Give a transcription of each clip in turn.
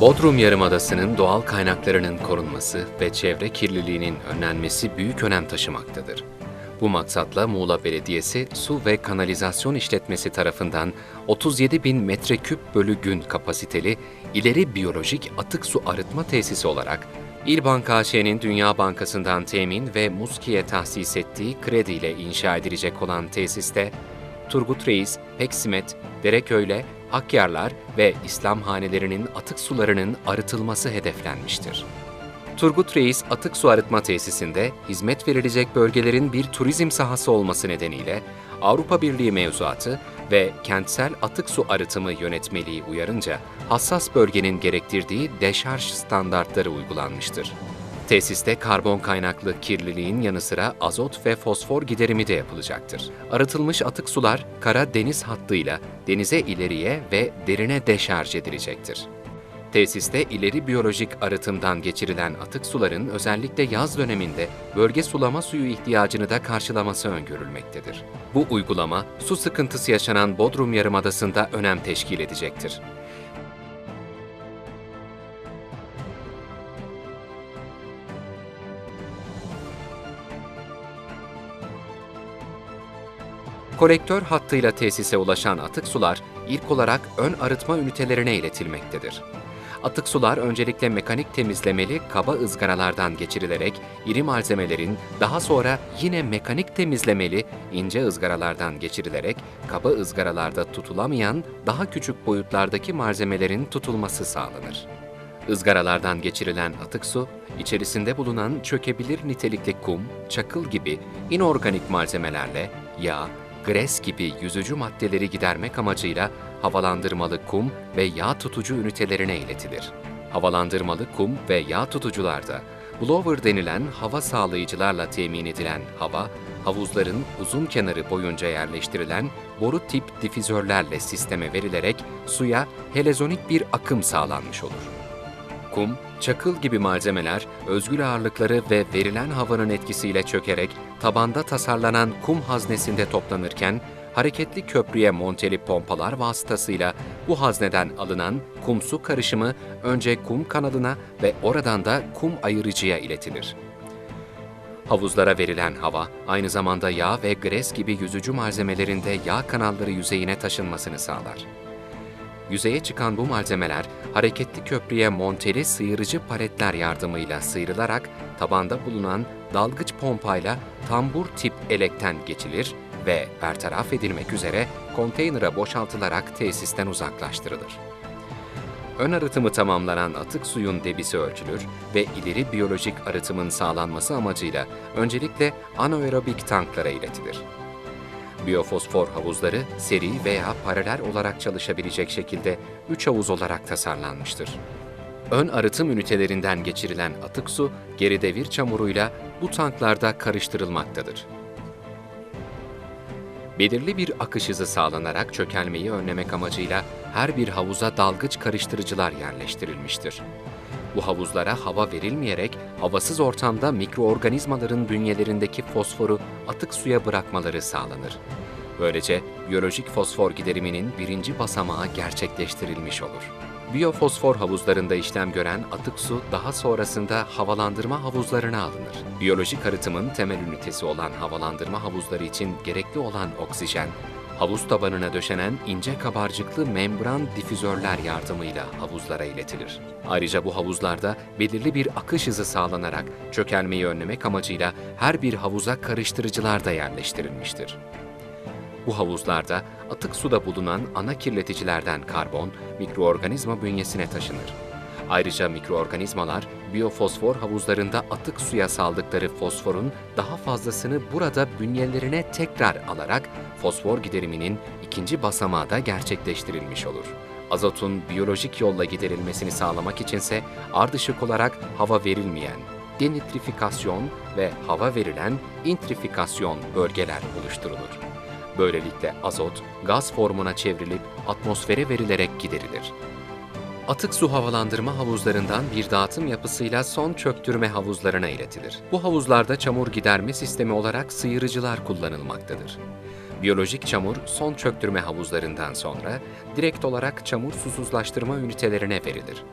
Bodrum Yarımadası'nın doğal kaynaklarının korunması ve çevre kirliliğinin önlenmesi büyük önem taşımaktadır. Bu maksatla Muğla Belediyesi Su ve Kanalizasyon İşletmesi tarafından 37 bin metreküp bölü gün kapasiteli ileri biyolojik atık su arıtma tesisi olarak İlbank AŞ'nin Dünya Bankası'ndan temin ve Muski'ye tahsis ettiği krediyle inşa edilecek olan tesiste Turgut Reis, Peksimet, Dereköyle, Akyarlar ve İslam hanelerinin atık sularının arıtılması hedeflenmiştir. Turgut Reis Atık Su Arıtma Tesisinde hizmet verilecek bölgelerin bir turizm sahası olması nedeniyle Avrupa Birliği mevzuatı ve kentsel atık su arıtımı yönetmeliği uyarınca hassas bölgenin gerektirdiği deşarj standartları uygulanmıştır. Tesiste karbon kaynaklı kirliliğin yanı sıra azot ve fosfor giderimi de yapılacaktır. Arıtılmış atık sular kara deniz hattıyla denize ileriye ve derine deşarj edilecektir. Tesiste ileri biyolojik arıtımdan geçirilen atık suların özellikle yaz döneminde bölge sulama suyu ihtiyacını da karşılaması öngörülmektedir. Bu uygulama su sıkıntısı yaşanan Bodrum Yarımadası'nda önem teşkil edecektir. Kolektör hattıyla tesise ulaşan atık sular ilk olarak ön arıtma ünitelerine iletilmektedir. Atık sular öncelikle mekanik temizlemeli kaba ızgaralardan geçirilerek iri malzemelerin daha sonra yine mekanik temizlemeli ince ızgaralardan geçirilerek kaba ızgaralarda tutulamayan daha küçük boyutlardaki malzemelerin tutulması sağlanır. Izgaralardan geçirilen atık su, içerisinde bulunan çökebilir nitelikli kum, çakıl gibi inorganik malzemelerle yağ, gres gibi yüzücü maddeleri gidermek amacıyla havalandırmalı kum ve yağ tutucu ünitelerine iletilir. Havalandırmalı kum ve yağ tutucularda blower denilen hava sağlayıcılarla temin edilen hava, havuzların uzun kenarı boyunca yerleştirilen boru tip difüzörlerle sisteme verilerek suya helezonik bir akım sağlanmış olur. Kum, çakıl gibi malzemeler özgül ağırlıkları ve verilen havanın etkisiyle çökerek tabanda tasarlanan kum haznesinde toplanırken hareketli köprüye monteli pompalar vasıtasıyla bu hazneden alınan kum su karışımı önce kum kanalına ve oradan da kum ayırıcıya iletilir. Havuzlara verilen hava aynı zamanda yağ ve gres gibi yüzücü malzemelerinde yağ kanalları yüzeyine taşınmasını sağlar. Yüzeye çıkan bu malzemeler hareketli köprüye monteli sıyırıcı paletler yardımıyla sıyrılarak tabanda bulunan dalgıç pompayla tambur tip elekten geçilir ve bertaraf edilmek üzere konteynere boşaltılarak tesisten uzaklaştırılır. Ön arıtımı tamamlanan atık suyun debisi ölçülür ve ileri biyolojik arıtımın sağlanması amacıyla öncelikle anaerobik tanklara iletilir. Biyofosfor havuzları seri veya paralel olarak çalışabilecek şekilde 3 havuz olarak tasarlanmıştır. Ön arıtım ünitelerinden geçirilen atık su geri devir çamuruyla bu tanklarda karıştırılmaktadır. Belirli bir akış hızı sağlanarak çökelmeyi önlemek amacıyla her bir havuza dalgıç karıştırıcılar yerleştirilmiştir. Bu havuzlara hava verilmeyerek havasız ortamda mikroorganizmaların bünyelerindeki fosforu atık suya bırakmaları sağlanır. Böylece biyolojik fosfor gideriminin birinci basamağı gerçekleştirilmiş olur. Biyofosfor havuzlarında işlem gören atık su daha sonrasında havalandırma havuzlarına alınır. Biyolojik arıtımın temel ünitesi olan havalandırma havuzları için gerekli olan oksijen, havuz tabanına döşenen ince kabarcıklı membran difüzörler yardımıyla havuzlara iletilir. Ayrıca bu havuzlarda belirli bir akış hızı sağlanarak çökelmeyi önlemek amacıyla her bir havuza karıştırıcılar da yerleştirilmiştir. Bu havuzlarda atık suda bulunan ana kirleticilerden karbon mikroorganizma bünyesine taşınır. Ayrıca mikroorganizmalar biyofosfor havuzlarında atık suya saldıkları fosforun daha fazlasını burada bünyelerine tekrar alarak fosfor gideriminin ikinci basamağı da gerçekleştirilmiş olur. Azotun biyolojik yolla giderilmesini sağlamak içinse ardışık olarak hava verilmeyen denitrifikasyon ve hava verilen intrifikasyon bölgeler oluşturulur. Böylelikle azot gaz formuna çevrilip atmosfere verilerek giderilir. Atık su havalandırma havuzlarından bir dağıtım yapısıyla son çöktürme havuzlarına iletilir. Bu havuzlarda çamur giderme sistemi olarak sıyırıcılar kullanılmaktadır. Biyolojik çamur son çöktürme havuzlarından sonra direkt olarak çamur susuzlaştırma ünitelerine verilir.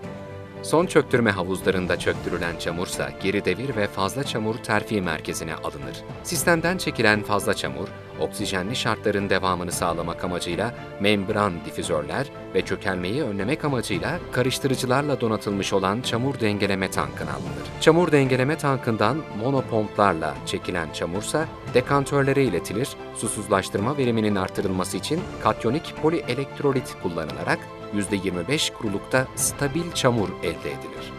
Son çöktürme havuzlarında çöktürülen çamursa geri devir ve fazla çamur terfi merkezine alınır. Sistemden çekilen fazla çamur, oksijenli şartların devamını sağlamak amacıyla membran difüzörler ve çökelmeyi önlemek amacıyla karıştırıcılarla donatılmış olan çamur dengeleme tankına alınır. Çamur dengeleme tankından monopomplarla çekilen çamursa dekantörlere iletilir, susuzlaştırma veriminin artırılması için katyonik polielektrolit kullanılarak %25 kurulukta stabil çamur elde edilir.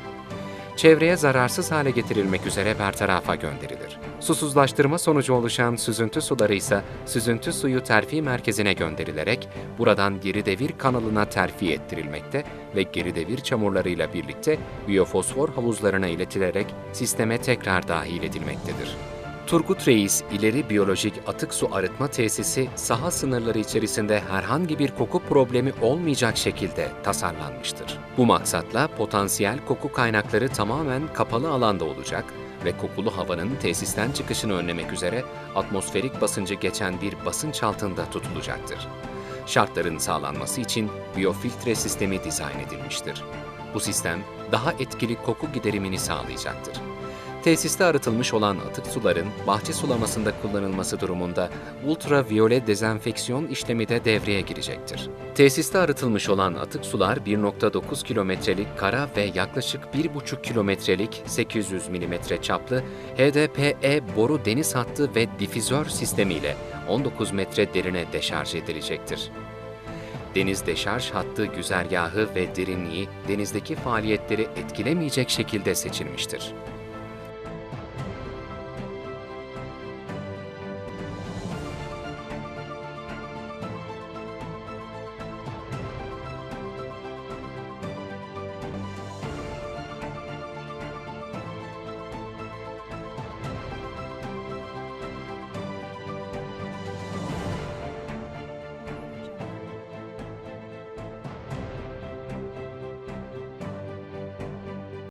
Çevreye zararsız hale getirilmek üzere bertarafa gönderilir. Susuzlaştırma sonucu oluşan süzüntü suları ise süzüntü suyu terfi merkezine gönderilerek buradan geri devir kanalına terfi ettirilmekte ve geri devir çamurlarıyla birlikte biyofosfor havuzlarına iletilerek sisteme tekrar dahil edilmektedir. Turgut Reis İleri Biyolojik Atık Su Arıtma Tesisi saha sınırları içerisinde herhangi bir koku problemi olmayacak şekilde tasarlanmıştır. Bu maksatla potansiyel koku kaynakları tamamen kapalı alanda olacak ve kokulu havanın tesisten çıkışını önlemek üzere atmosferik basıncı geçen bir basınç altında tutulacaktır. Şartların sağlanması için biyofiltre sistemi dizayn edilmiştir. Bu sistem daha etkili koku giderimini sağlayacaktır. Tesiste arıtılmış olan atık suların bahçe sulamasında kullanılması durumunda ultraviyole dezenfeksiyon işlemi de devreye girecektir. Tesiste arıtılmış olan atık sular 1.9 kilometrelik kara ve yaklaşık 1.5 kilometrelik 800 mm çaplı HDPE boru deniz hattı ve difüzör sistemiyle 19 metre derine deşarj edilecektir. Deniz deşarj hattı güzergahı ve derinliği denizdeki faaliyetleri etkilemeyecek şekilde seçilmiştir.